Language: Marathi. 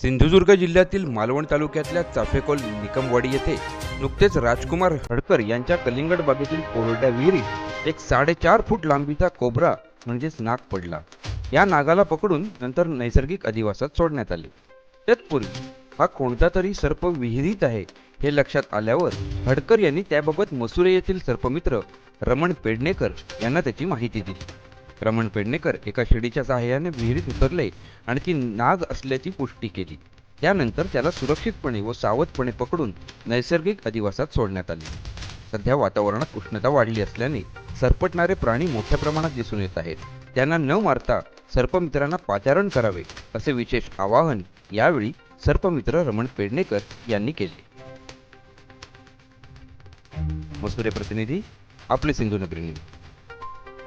सिंधुदुर्ग जिल्ह्यातील मालवण तालुक्यातल्या चाफेकोल निकमवाडी येथे नुकतेच राजकुमार हडकर यांच्या कलिंगड बागेतील कोरड्या विहिरीत एक साडेचार फूट लांबीचा कोबरा म्हणजेच नाग पडला. या नागाला पकडून नंतर नैसर्गिक अधिवासात सोडण्यात आले. तत्पूर्वी हा कोणता तरी सर्प विहिरीत आहे हे लक्षात आल्यावर हडकर यांनी त्याबाबत मसुरे येथील सर्पमित्र रमण पेडणेकर यांना त्याची माहिती दिली. रमण पेडणेकर एका शिडीच्या सहाय्याने विहिरीत उतरले. आणि ती नाग असल्याची पुष्टी केली. त्यानंतर त्याला सुरक्षितपणे व सावधपणे पकडून नैसर्गिक अधिवासात सोडण्यात आले. सध्या वातावरणात उष्णता वाढली असल्याने सरपटणारे प्राणी मोठ्या प्रमाणात दिसून येत आहेत. त्यांना न मारता सर्पमित्रांना पाचारण करावे असे विशेष आवाहन यावेळी सर्पमित्र रमण पेडणेकर यांनी केले. मसुरे प्रतिनिधी आपले सिंधुनगरी न्यूज.